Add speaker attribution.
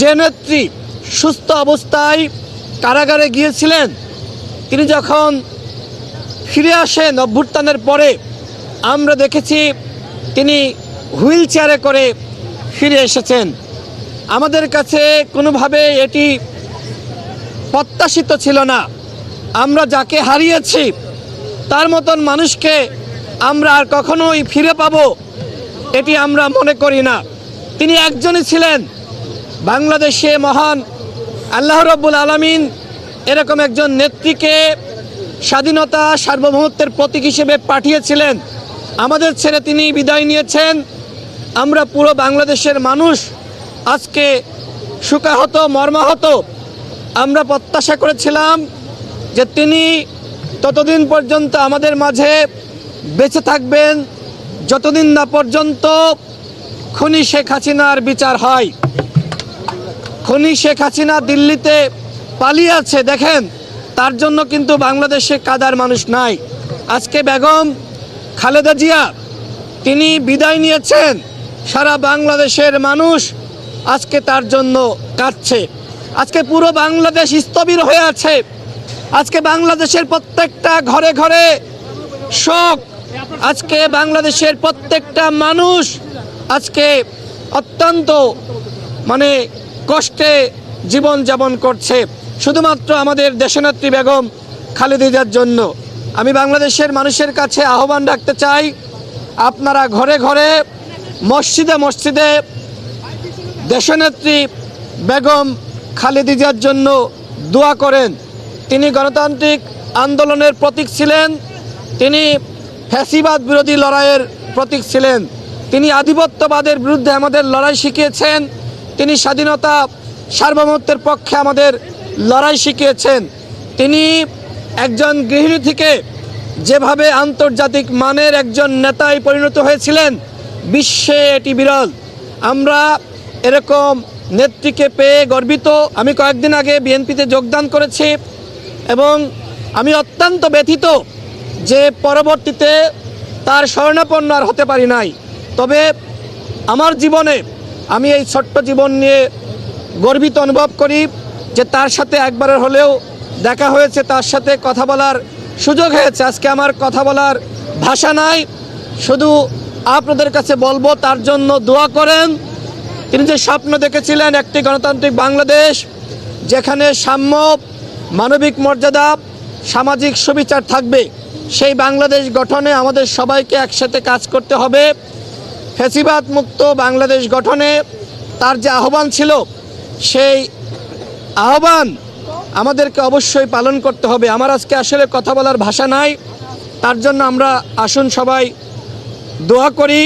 Speaker 1: যে নেত্রী সুস্থ অবস্থায় কারাগারে গিয়েছিলেন, তিনি যখন ফিরে আসেন অভ্যুত্থানের পরে, আমরা দেখেছি তিনি হুইল চেয়ারে করে ফিরে এসেছেন। আমাদের কাছে কোনোভাবে এটি প্রত্যাশিত ছিল না। আমরা যাকে হারিয়েছি, তার মতন মানুষকে আমরা আর কখনোই ফিরে পাব, এটি আমরা মনে করি না। তিনি একজনই ছিলেন বাংলাদেশে মহান আল্লাহ রব্বুল আলমিন এরকম একজন নেত্রীকে স্বাধীনতা সার্বভৌমত্বের প্রতীক হিসেবে পাঠিয়েছিলেন। আমাদের ছেড়ে তিনি বিদায় নিয়েছেন। আমরা পুরো বাংলাদেশের মানুষ আজকে সুকাহত মর্মাহত। আমরা প্রত্যাশা করেছিলাম যে তিনি ততদিন পর্যন্ত আমাদের মাঝে বেঁচে থাকবেন। যতদিন না পর্যন্ত খুনি শেখ হাসিনার বিচার হয়। খনি শেখ হাসিনা দিল্লিতে পালিয়ে আছে দেখেন, তার জন্য কিন্তু বাংলাদেশে কাদার মানুষ নাই। আজকে বেগম খালেদা জিয়া, তিনি বিদায় নিয়েছেন, সারা বাংলাদেশের মানুষ আজকে তার জন্য কাঁদছে। আজকে পুরো বাংলাদেশ স্থবির হয়ে আছে। আজকে বাংলাদেশের প্রত্যেকটা ঘরে ঘরে শোক। আজকে বাংলাদেশের প্রত্যেকটা মানুষ আজকে অত্যন্ত মানে কষ্টে জীবন যাপন করছে শুধুমাত্র আমাদের দেশনেত্রী বেগম খালেদিজার জন্য। আমি বাংলাদেশের মানুষের কাছে আহ্বান রাখতে চাই, আপনারা ঘরে ঘরে, মসজিদে মসজিদে দেশনেত্রী বেগম খালেদিজার জন্য দোয়া করেন। তিনি গণতান্ত্রিক আন্দোলনের প্রতীক ছিলেন, তিনি ফ্যাসিবাদ বিরোধী লড়াইয়ের প্রতীক ছিলেন, তিনি আধিপত্যবাদের বিরুদ্ধে আমাদের লড়াই শিখিয়েছেন তিনি স্বাধীনতা সার্বভৌমত্বের পক্ষে আমাদের লড়াই শিখিয়েছেন। তিনি একজন গৃহিণী থেকে যেভাবে আন্তর্জাতিক মানের একজন নেতায় পরিণত হয়েছিলেন, বিশ্বে এটি বিরল। আমরা এরকম নেত্রীকে পেয়ে গর্বিত। আমি কয়েকদিন আগে বিএনপিতে যোগদান করেছি এবং আমি অত্যন্ত ব্যথিত যে পরবর্তীতে তার স্বর্ণাপন্ন আর হতে পারি নাই। তবে আমার জীবনে আমি এই ছোট্ট জীবন নিয়ে গর্বিত অনুভব করি যে তার সাথে একবারের হলেও দেখা হয়েছে, তার সাথে কথা বলার সুযোগ হয়েছে। আজকে আমার কথা বলার ভাষা নাই, শুধু আপনাদের কাছে বলব, তার জন্য দোয়া করেন। তিনি যে স্বপ্ন দেখেছিলেন একটি গণতান্ত্রিক বাংলাদেশ, যেখানে সাম্য, মানবিক মর্যাদা, সামাজিক সুবিচার থাকবে, সেই বাংলাদেশ গঠনে আমাদের সবাইকে একসাথে কাজ করতে হবে। ফেসিবাদ মুক্ত বাংলাদেশ গঠনে তার যে আহ্বান ছিল, সেই আহ্বান আমাদেরকে অবশ্যই পালন করতে হবে। আমার আজকে আসলে কথা বলার ভাষা নাই, তার জন্য আমরা আসুন সবাই দোয়া করি।